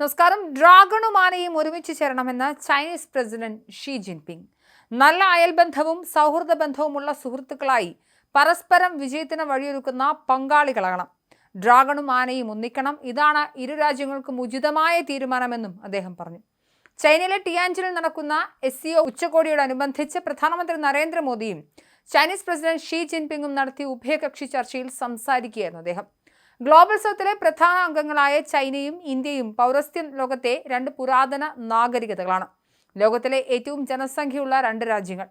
നമസ്കാരം. ഡ്രാഗണും ആനയും ഒരുമിച്ച് ചേരണമെന്ന് ചൈനീസ് പ്രസിഡന്റ് ഷീ ജിൻപിങ്. നല്ല അയൽബന്ധവും സൗഹൃദ ബന്ധവുമുള്ള സുഹൃത്തുക്കളായി പരസ്പരം വിജയത്തിന് വഴിയൊരുക്കുന്ന പങ്കാളികളാണ് ഡ്രാഗണും ആനയും ഒന്നിക്കണം. ഇതാണ് ഇരു രാജ്യങ്ങൾക്കും ഉചിതമായ തീരുമാനമെന്നും അദ്ദേഹം പറഞ്ഞു. ചൈനയിലെ ടിയാൻജിനിൽ നടക്കുന്ന എസ് സി ഒ ഉച്ചകോടിയോടനുബന്ധിച്ച് പ്രധാനമന്ത്രി നരേന്ദ്രമോദിയും ചൈനീസ് പ്രസിഡന്റ് ഷി ജിൻപിങ്ങും നടത്തിയ ഉഭയകക്ഷി ചർച്ചയിൽ സംസാരിക്കുകയായിരുന്നു അദ്ദേഹം. ഗ്ലോബൽ സൗത്തിലെ പ്രധാന അംഗങ്ങളായ ചൈനയും ഇന്ത്യയും പൗരസ്ത്യ ലോകത്തെ രണ്ട് പുരാതന നാഗരികതകളാണ്. ലോകത്തിലെ ഏറ്റവും ജനസംഖ്യയുള്ള രണ്ട് രാജ്യങ്ങൾ.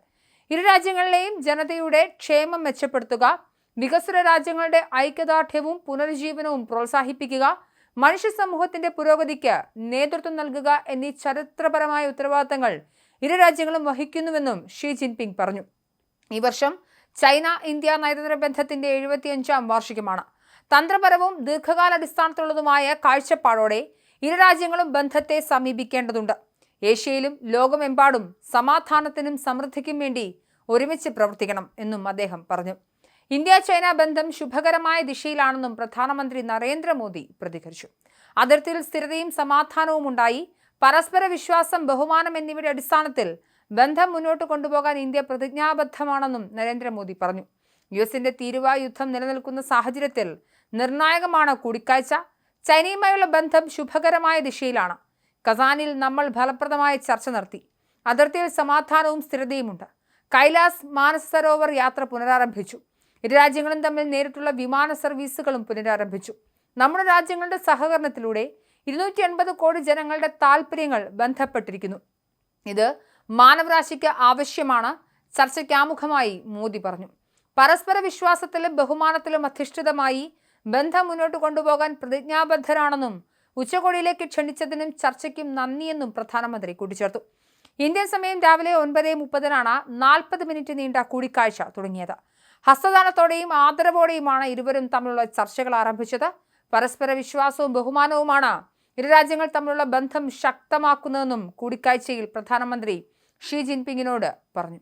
ഇരു രാജ്യങ്ങളിലെയും ജനതയുടെ ക്ഷേമം മെച്ചപ്പെടുത്തുക വികസ്വര രാജ്യങ്ങളുടെ ഐക്യദാർഢ്യവും പുനരുജ്ജീവനവും പ്രോത്സാഹിപ്പിക്കുക മനുഷ്യ സമൂഹത്തിന്റെ പുരോഗതിക്ക് നേതൃത്വം നൽകുക എന്നീ ചരിത്രപരമായ ഉത്തരവാദിത്തങ്ങൾ ഇരു രാജ്യങ്ങളും വഹിക്കുന്നുവെന്നും ഷീ ജിൻപിങ് പറഞ്ഞു. ഈ വർഷം ചൈന ഇന്ത്യ നയതന്ത്ര ബന്ധത്തിന്റെ എഴുപത്തിയഞ്ചാം വാർഷികമാണ്. തന്ത്രപരവും ദീർഘകാലാടിസ്ഥാനത്തിലുള്ളതുമായ കാഴ്ചപ്പാടോടെ ഇരു രാജ്യങ്ങളും ബന്ധത്തെ സമീപിക്കേണ്ടതുണ്ട്. ഏഷ്യയിലും ലോകമെമ്പാടും സമാധാനത്തിനും സമൃദ്ധിക്കും വേണ്ടി ഒരുമിച്ച് പ്രവർത്തിക്കണം എന്നും അദ്ദേഹം പറഞ്ഞു. ഇന്ത്യ ചൈന ബന്ധം ശുഭകരമായ ദിശയിലാണെന്നും പ്രധാനമന്ത്രി നരേന്ദ്രമോദി പ്രതികരിച്ചു. അതിർത്തിയിൽ സ്ഥിരതയും സമാധാനവും ഉണ്ടായി പരസ്പര വിശ്വാസം ബഹുമാനം എന്നിവയുടെ അടിസ്ഥാനത്തിൽ ബന്ധം മുന്നോട്ട് കൊണ്ടുപോകാൻ ഇന്ത്യ പ്രതിജ്ഞാബദ്ധമാണെന്നും നരേന്ദ്രമോദി പറഞ്ഞു. യു എസിന്റെ തീരുവ യുദ്ധം നിലനിൽക്കുന്ന സാഹചര്യത്തിൽ നിർണായകമാണ് കൂടിക്കാഴ്ച. ചൈനയുമായുള്ള ബന്ധം ശുഭകരമായ ദിശയിലാണ്. കസാനിൽ നമ്മൾ ഫലപ്രദമായ ചർച്ച നടത്തി. അതിർത്തിയിൽ സമാധാനവും സ്ഥിരതയുമുണ്ട്. കൈലാസ് മാനസ സരോവർ യാത്ര പുനരാരംഭിച്ചു. ഇരു രാജ്യങ്ങളും തമ്മിൽ നേരിട്ടുള്ള വിമാന സർവീസുകളും പുനരാരംഭിച്ചു. നമ്മുടെ രാജ്യങ്ങളുടെ സഹകരണത്തിലൂടെ ഇരുന്നൂറ്റി എൺപത് കോടി ജനങ്ങളുടെ താൽപ്പര്യങ്ങൾ ബന്ധപ്പെട്ടിരിക്കുന്നു. ഇത് മാനവരാശിക്ക് ആവശ്യമാണ് ചർച്ചയ്ക്കാമുഖമായി മോദി പറഞ്ഞു. പരസ്പര വിശ്വാസത്തിലും ബഹുമാനത്തിലും അധിഷ്ഠിതമായി ബന്ധം മുന്നോട്ട് കൊണ്ടുപോകാൻ പ്രതിജ്ഞാബദ്ധരാണെന്നും ഉച്ചകോടിയിലേക്ക് ക്ഷണിച്ചതിനും ചർച്ചയ്ക്കും നന്ദിയെന്നും പ്രധാനമന്ത്രി കൂട്ടിച്ചേർത്തു. ഇന്ത്യൻ സമയം രാവിലെ ഒൻപത് മുപ്പതിനാണ് നാൽപ്പത് മിനിറ്റ് നീണ്ട കൂടിക്കാഴ്ച തുടങ്ങിയത്. ഹസ്തദാനത്തോടെയും ആദരവോടെയുമാണ് ഇരുവരും തമ്മിലുള്ള ചർച്ചകൾ ആരംഭിച്ചത്. പരസ്പര വിശ്വാസവും ബഹുമാനവുമാണ് ഇരു രാജ്യങ്ങൾ തമ്മിലുള്ള ബന്ധം ശക്തമാക്കുന്നതെന്നും കൂടിക്കാഴ്ചയിൽ പ്രധാനമന്ത്രി ഷീ ജിൻപിങ്ങിനോട് പറഞ്ഞു.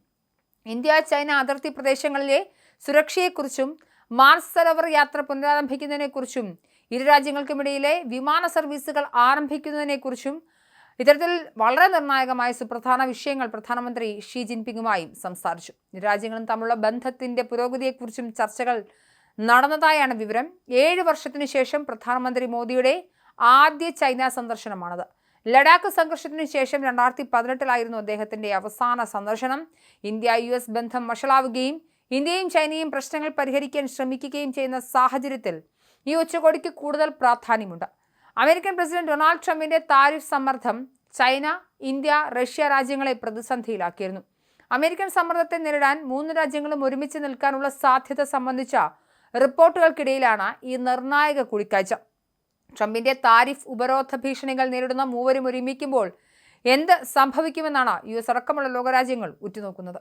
ഇന്ത്യ ചൈന അതിർത്തി പ്രദേശങ്ങളിലെ സുരക്ഷയെക്കുറിച്ചും മാർസ് സരോവർ യാത്ര പുനരാരംഭിക്കുന്നതിനെക്കുറിച്ചും ഇരു രാജ്യങ്ങൾക്കുമിടയിലെ വിമാന സർവീസുകൾ ആരംഭിക്കുന്നതിനെക്കുറിച്ചും ഇത്തരത്തിൽ വളരെ നിർണായകമായ സുപ്രധാന വിഷയങ്ങൾ പ്രധാനമന്ത്രി ഷീ ജിൻപിങ്ങുമായും സംസാരിച്ചു. ഇരു രാജ്യങ്ങളും തമ്മിലുള്ള ബന്ധത്തിന്റെ പുരോഗതിയെക്കുറിച്ചും ചർച്ചകൾ നടന്നതായാണ് വിവരം. ഏഴ് വർഷത്തിനു ശേഷം പ്രധാനമന്ത്രി മോദിയുടെ ആദ്യ ചൈന സന്ദർശനമാണത്. ലഡാക്ക് സംഘർഷത്തിനു ശേഷം രണ്ടായിരത്തി പതിനെട്ടിലായിരുന്നു അദ്ദേഹത്തിന്റെ അവസാന സന്ദർശനം. ഇന്ത്യ യു ബന്ധം വഷളാവുകയും ഇന്ത്യയും ചൈനയും പ്രശ്നങ്ങൾ പരിഹരിക്കാൻ ശ്രമിക്കുകയും ചെയ്യുന്ന സാഹചര്യത്തിൽ ഈ ഉച്ചകോടിക്ക് കൂടുതൽ പ്രാധാന്യമുണ്ട്. അമേരിക്കൻ പ്രസിഡന്റ് ഡൊണാൾഡ് ട്രംപിന്റെ താരിഫ് സമ്മർദ്ദം ചൈന ഇന്ത്യ റഷ്യ രാജ്യങ്ങളെ പ്രതിസന്ധിയിലാക്കിയിരുന്നു. അമേരിക്കൻ സമ്മർദ്ദത്തെ നേരിടാൻ മൂന്ന് രാജ്യങ്ങളും ഒരുമിച്ച് നിൽക്കാനുള്ള സാധ്യത സംബന്ധിച്ച റിപ്പോർട്ടുകൾക്കിടയിലാണ് ഈ നിർണായക കൂടിക്കാഴ്ച. ട്രംപിന്റെ താരിഫ് ഉപരോധ ഭീഷണികൾ നേരിടുന്ന മൂവരും ഒരുമിക്കുമ്പോൾ എന്ത് സംഭവിക്കുമെന്നാണ് യു എസ് അടക്കമുള്ള ലോകരാജ്യങ്ങൾ ഉറ്റുനോക്കുന്നത്.